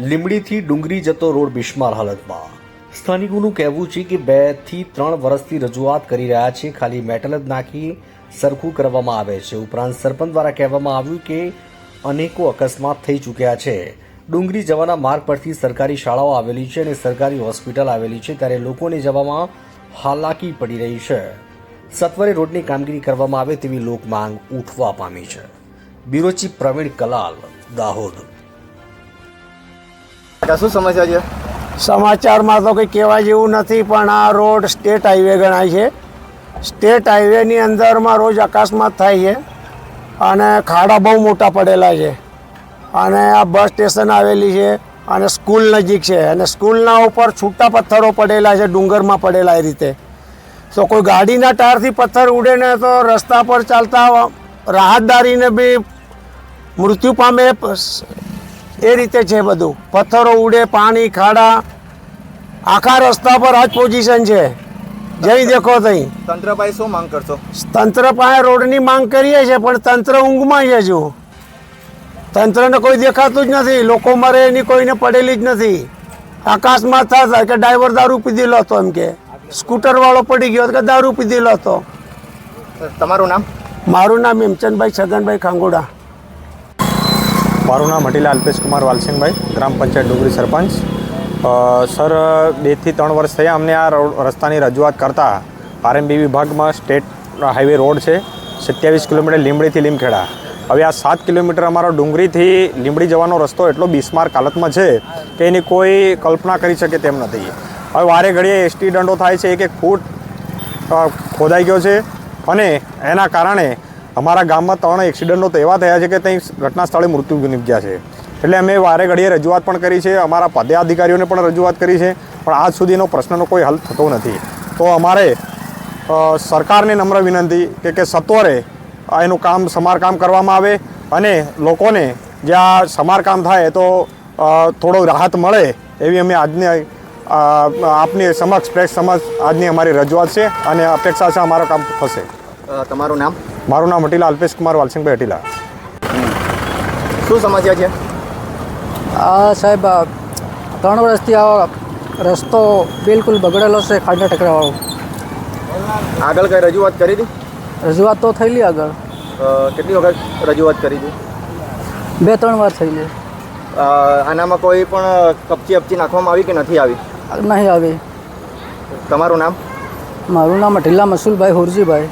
લીંબડીથી ડુંગરી જતો રોડ બિસ્માર હાલતમાં. સ્થાનિકોનું કહેવું છે કે બેથી ત્રણ વર્ષથી રજૂઆત કરી રહ્યા છે, ખાલી મેટલ જ નાખી સરખું કરવામાં આવે છે. ઉપરાંત સરપંચ દ્વારા કહેવામાં આવ્યું કે અનેકો અકસ્માત થઈ ચૂક્યા છે. ડુંગરી જવાના માર્ગ પરથી સરકારી શાળાઓ આવેલી છે અને સરકારી હોસ્પિટલ આવેલી છે, ત્યારે લોકોને જવામાં હાલાકી પડી રહી છે. સત્વરે રોડની કામગીરી કરવામાં આવે તેવી લોક માંગ ઉઠવા પામી છે. Bureau chief Pravin Kalal, Dahod. શું સમસ્યા છે? સમાચારમાં તો કંઈ કહેવા જેવું નથી, પણ આ રોડ સ્ટેટ હાઈવે ગણાય છે. સ્ટેટ હાઈવેની અંદરમાં રોજ અકસ્માત થાય છે અને ખાડા બહુ મોટા પડેલા છે. અને આ બસ સ્ટેશન આવેલી છે અને સ્કૂલ નજીક છે અને સ્કૂલના ઉપર છૂટા પથ્થરો પડેલા છે, ડુંગરમાં પડેલા એ રીતે. તો કોઈ ગાડીના ટાયરથી પથ્થર ઉડે ને તો રસ્તા પર ચાલતા રાહતદારીને બી મૃત્યુ પામે એ રીતે છે બધું. પથ્થરો ઉડે પાણી ખાડા. આખા રસ્તા પર આ જ પોઝિશન છે. જઈ દેખો તઈ. તંત્ર પાસે શું માંગ કરશો? તંત્ર પાસે રોડની માંગ કરીએ છીએ પણ તંત્ર ઊંઘમાં છે હજુ તંત્રને કોઈ દેખાતું જ નથી. લોકો મરે એની કોઈને પડેલી જ નથી. આકાશમાં થતા કે ડ્રાઈવર દારૂ પીધેલો હતો એમ કે. સ્કૂટર વાળો પડી ગયો કે દારૂ પીધેલો હતો. તમારું નામ? મારું નામ હેમચંદભાઈ છગનભાઈ ખાંગોડા. મારું નામ હટીલા અલ્પેશ કુમાર વાલસિંહભાઈ, ગ્રામ પંચાયત ડુંગરી સરપંચ. સર બેથી ત્રણ વર્ષ થયા અમને આ રસ્તાની રજૂઆત કરતા આરએમબી વિભાગમાં સ્ટેટ હાઈવે રોડ છે, સત્યાવીસ કિલોમીટર લીંબડીથી લીમખેડા. હવે આ સાત કિલોમીટર અમારો ડુંગરીથી લીંબડી જવાનો રસ્તો એટલો બિસ્માર હાલતમાં છે કે એની કોઈ કલ્પના કરી શકે તેમ નથી. હવે વારે ઘડીએ એસટી દંડો થાય છે એક એક ફૂટ ખોદાઈ ગયો છે અને એના કારણે અમારા ગામમાં ત્રણ એક્સિડન્ટો તો એવા થયા છે કે ત્યાં ઘટના સ્થળે મૃત્યુ નિપજ્યા છે. એટલે અમે વારે ઘડીએ રજૂઆત પણ કરી છે, અમારા પદાધિકારીઓને પણ રજૂઆત કરી છે, પણ આજ સુધીનો પ્રશ્નનો કોઈ હલ થતો નથી. તો અમારે સરકારને નમ્ર વિનંતી કે કે સત્વરે એનું કામ, સમારકામ કરવામાં આવે અને લોકોને જ્યાં સમારકામ થાય તો થોડો રાહત મળે એવી અમે આજની આપની સમક્ષ પ્રેક્ષ સમક્ષ આજની અમારી રજૂઆત છે અને અપેક્ષા છે અમારું કામ થશે. તમારું નામ? મારું નામ અટીલા અલ્પેશ કુમાર વાલસિંહભાઈ અટીલા. શું સમસ્યા છે? આ સાહેબ ત્રણ વર્ષથી આ રસ્તો બિલકુલ બગડેલો છે ખાડા ટકરાવાળો. આગળ કઈ રજૂઆત કરી હતી? રજૂઆત તો થયેલી આગળ. કેટલી વખત રજૂઆત કરી હતી? બે ત્રણ વાર થયેલી. આનામાં કોઈ પણ કપચી અપચી નાખવામાં આવી કે નથી આવી? નહીં આવી. તમારું નામ? મારું નામ ઢીલા મસુલભાઈ હુરજીભાઈ.